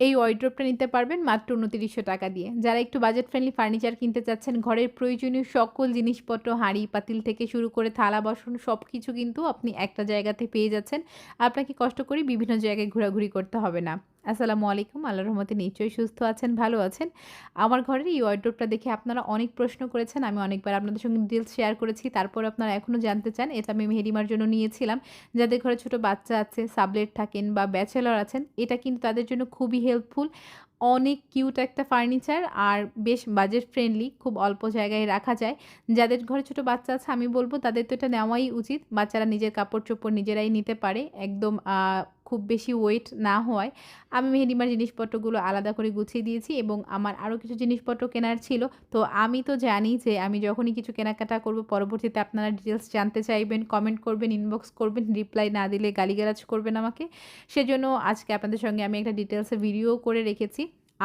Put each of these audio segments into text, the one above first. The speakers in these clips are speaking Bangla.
এই ওয়ারড্রোবটা নিতে পারবেন মাত্র উনতিরিশশো টাকা দিয়ে। যারা একটু বাজেট ফ্রেন্ডলি ফার্নিচার কিনতে চাচ্ছেন, ঘরের প্রয়োজনীয় সকল জিনিসপত্র হাঁড়ি, পাতিল থেকে শুরু করে থালা-বাসন সব কিছু কিন্তু আপনি একটা জায়গাতে পেয়ে যাচ্ছেন। আপনাকে কষ্ট করে বিভিন্ন জায়গায় ঘোরাঘুরি করতে হবে না। আসসালামু আলাইকুম। আল্লাহর রহমতে নিশ্চয়ই সুস্থ আছেন, ভালো আছেন। আমার ঘরের এই ওয়ারড্রোবটা দেখে আপনারা অনেক প্রশ্ন করেছেন। আমি অনেকবার আপনাদের সঙ্গে ডিটেইলস শেয়ার করেছি। তারপর আপনারা এখনও জানতে চান, এটা আমি মেহেরিমার জন্য নিয়েছিলাম। যাদের ঘরে ছোট বাচ্চা আছে, সাবলেট থাকেন বা ব্যাচেলর আছেন, এটা কিন্তু তাদের জন্য খুবই হেল্পফুল। অনেক কিউট একটা ফার্নিচার আর বেশ বাজেট ফ্রেন্ডলি খুব অল্প জায়গায় রাখা যায় যাদের ঘরে ছোট বাচ্চা আছে আমি বলব তাদের তো এটা নেওয়াই উচিত বাচ্চারা নিজের কাপড় চোপড় নিজেরাই নিতে পারে একদম খুব বেশি ওয়েট না হওয়ায় আমি মেহেদিমার জিনিসপত্রগুলো আলাদা করে গুছিয়ে দিয়েছি এবং আমার আরও কিছু জিনিসপত্র কেনার ছিল। তো আমি তো জানি যে আমি যখনই কিছু কেনাকাটা করব, পরবর্তীতে আপনারা ডিটেলস জানতে চাইবেন কমেন্ট করবেন ইনবক্স করবেন রিপ্লাই না দিলে গালিগালাজ করবেন আমাকে। সেজন্য আজকে আপনাদের সঙ্গে আমি একটা ডিটেলসে ভিডিও করে রেখেছি।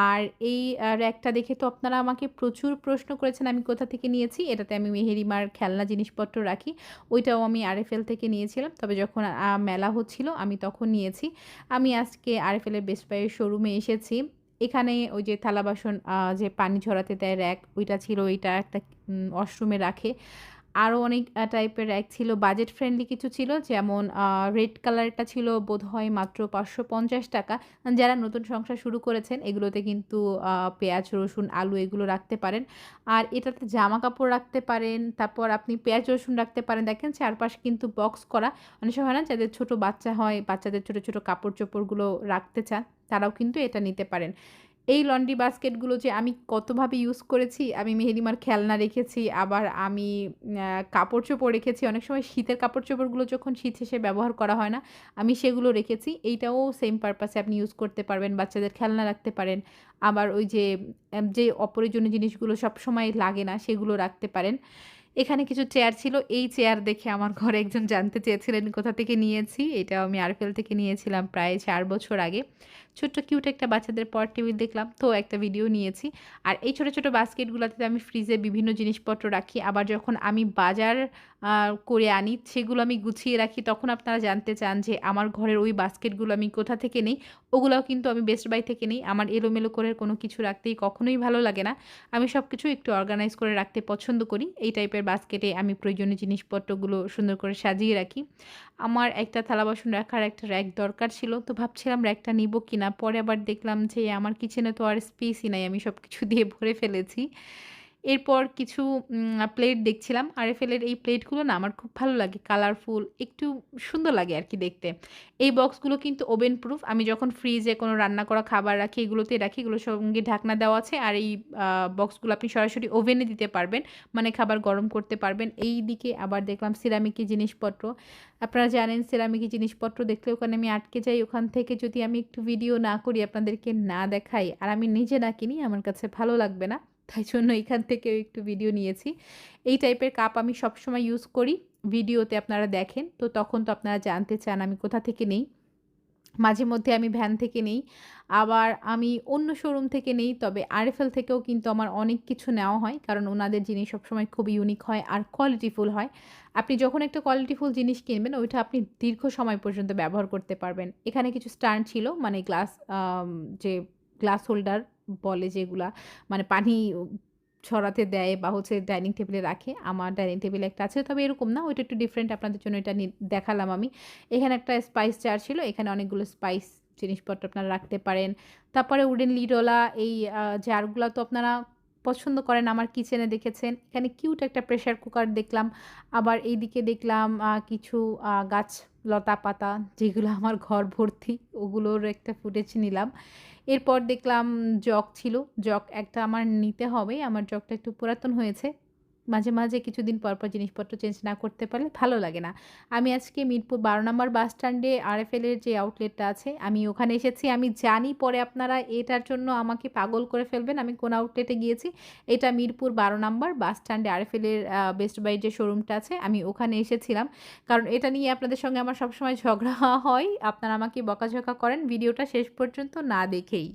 আর এই র্যাকটা দেখে তো আপনারা আমাকে প্রচুর প্রশ্ন করেছেন, আমি কোথা থেকে নিয়েছি? এটাতে আমি মেহেরিমার খেলনা জিনিসপত্র রাখি। ওইটাও আমি আরএফএল থেকে নিয়েছিলাম। তবে যখন মেলা হচ্ছিল, আমি তখন নিয়েছি। আমি আজকে আরএফএলের বেস্ট বাইয়ের শোরুমে এসেছি। এখানে ওই যে থালা বাসন যে পানি ঝরাতে দেয় র্যাক ওইটা ছিল, ওইটা একটা ওয়াশরুমে রাখে। আরও অনেক টাইপের র্যাক ছিল বাজেট ফ্রেন্ডলি কিছু ছিল, যেমন রেড কালারটা ছিল বোধ হয় মাত্র পাঁচশো পঞ্চাশ টাকা। যারা নতুন সংসার শুরু করেছেন, এগুলোতে কিন্তু পেঁয়াজ, রসুন, আলু এগুলো রাখতে পারেন। আর এটাতে জামা কাপড় রাখতে পারেন, তারপর আপনি পেঁয়াজ, রসুন রাখতে পারেন। দেখেন চারপাশ কিন্তু বক্স করা। অনেক সময় না, যাদের ছোটো বাচ্চা হয়, বাচ্চাদের ছোট ছোট কাপড় চোপড়গুলো রাখতে চান, তারাও কিন্তু এটা নিতে পারেন। এই লন্ড্রি বাস্কেটগুলো যে আমি কতভাবে ইউজ করেছি, আমি মেহেদিমার খেলনা রেখেছি, আবার আমি কাপড় চোপড় রেখেছি, অনেক সময় শীতের কাপড় চোপড়গুলো যখন শীত শেষে ব্যবহার করা হয় না, আমি সেগুলো রেখেছি। এইটাও সেম পারপাসে আপনি ইউজ করতে পারবেন, বাচ্চাদের খেলনা রাখতে পারেন। আবার ওই যে যে অপ্রয়োজনীয় জিনিসগুলো সব সময় লাগে না, সেগুলো রাখতে পারেন। এখানে কিছু চেয়ার ছিল, এই চেয়ার দেখে আমার ঘরে একজন জানতে চেয়েছিলেন, কোথা থেকে নিয়েছি? এটাও আমি আরফেল থেকে নিয়েছিলাম প্রায় চার বছর আগে। ছোট্ট কিউট একটা বাচ্চাদের পর টেবিল দেখলাম, তো একটা ভিডিও নিয়েছি। আর এই ছোটো ছোটো বাস্কেটগুলোতে আমি ফ্রিজে বিভিন্ন জিনিসপত্র রাখি। আবার যখন আমি বাজার করে আনি, সেগুলো আমি গুছিয়ে রাখি, তখন আপনারা জানতে চান যে আমার ঘরের ওই বাস্কেটগুলো আমি কোথা থেকে নেই। ওগুলোও কিন্তু আমি বেস্ট বাই থেকে নেই। আমার এলোমেলো করে কোনো কিছু রাখতেই কখনোই ভালো লাগে না। আমি সব কিছু একটু অর্গানাইজ করে রাখতে পছন্দ করি, এই টাইপের বাস্কেটে আমি প্রয়োজনীয় জিনিসপত্রগুলো সুন্দর করে সাজিয়ে রাখি। আমার একটা থালা বাসন রাখার একটা র্যাক দরকার ছিল, তো ভাবছিলাম র্যাকটা নিব কিনা। পরে আবার দেখলাম যে আমার কিচেনে তো আর স্পেসই নাই, আমি সব কিছু দিয়ে ভরে ফেলেছি। এরপর কিছু প্লেট দেখছিলাম। আরএফএলের এই প্লেটগুলো না আমার খুব ভালো লাগে। কালারফুল একটু সুন্দর লাগে আর কি দেখতে। এই বক্সগুলো কিন্তু ওভেন প্রুফ আমি যখন ফ্রিজে কোনো রান্না করা খাবার রাখি, এগুলোতে রাখি এগুলোর সঙ্গে ঢাকনা দেওয়া আছে। আর এই বক্সগুলো আপনি সরাসরি ওভেনে দিতে পারবেন। মানে খাবার গরম করতে পারবেন। এই দিকে আবার দেখলাম সিরামিকি জিনিসপত্র। আপনারা জানেন সিরামিকি জিনিসপত্র দেখলে ওখানে আমি আটকে যাই। ওখান থেকে যদি আমি একটু ভিডিও না করি, আপনাদেরকে না দেখাই, আর আমি নিজে না কিনি, আমার কাছে ভালো লাগবে না। তাই জন্য এখান থেকেও একটু ভিডিও নিয়েছি। এই টাইপের কাপ আমি সবসময় ইউজ করি। ভিডিওতে আপনারা দেখেন। তো তখন তো আপনারা জানতে চান আমি কোথা থেকে নেই। মাঝে মধ্যে আমি ভ্যান থেকে নেই। আবার আমি অন্য শোরুম থেকে নেই। তবে আরএফএল থেকেও কিন্তু আমার অনেক কিছু নেওয়া হয়। কারণ ওনাদের জিনিস সবসময় খুব ইউনিক হয় আর কোয়ালিটিফুল হয়। আপনি যখন একটা কোয়ালিটিফুল জিনিস কিনবেন, ওইটা আপনি দীর্ঘ সময় পর্যন্ত ব্যবহার করতে পারবেন। এখানে কিছু স্ট্যান্ড ছিল। মানে গ্লাস যে গ্লাস হোল্ডার বলে যেগুলা মানে পানি ছড়াতে দেয় বা হচ্ছে ডাইনিং টেবিলে রাখে। আমার ডাইনিং টেবিলে একটা আছে, তবে এরকম না, ওইটা একটু ডিফারেন্ট আপনাদের জন্য এটা দেখালাম আমি। এখানে একটা স্পাইস চার ছিল, এখানে অনেকগুলো স্পাইস জিনিসপত্র আপনারা রাখতে পারেন। তারপরে উডেন লিডোলা এই জারগুলো তো আপনারা পছন্দ করেন, আমার কিচেনে দেখেছেন। এখানে কিউট একটা প্রেশার কুকার দেখলাম। আবার এই দিকে দেখলাম কিছু গাছ লতা পাতা যেগুলো আমার ঘর ভর্তি, ওগুলোর একটা ফুটেজ নিলাম। এরপর দেখলাম, জগ ছিল। জগ একটা আমার নিতে হবে। আমার জগটা একটু পুরাতন হয়েছে। মাঝে মাঝে কিছুদিন পর পর জিনিসপত্র চেঞ্জ না করতে পারলে ভালো লাগে না। আমি আজকে মিরপুর বারো নম্বর বাস স্ট্যান্ডে আরএফএলের যে আউটলেটটা আছে, আমি ওখানে এসেছি। আমি জানি পরে আপনারা এটার জন্য আমাকে পাগল করে ফেলবেন। আমি কোন আউটলেটে গিয়েছি, এটা মিরপুর বারো নম্বর বাস স্ট্যান্ডে আরএফএলের বেস্ট বাই যে শোরুমটা আছে, আমি ওখানে এসেছিলাম। কারণ এটা নিয়ে আপনাদের সঙ্গে আমার সবসময় ঝগড়া হয়। আপনারা আমাকে বকাঝকা করেন, ভিডিওটা শেষ পর্যন্ত না দেখেই।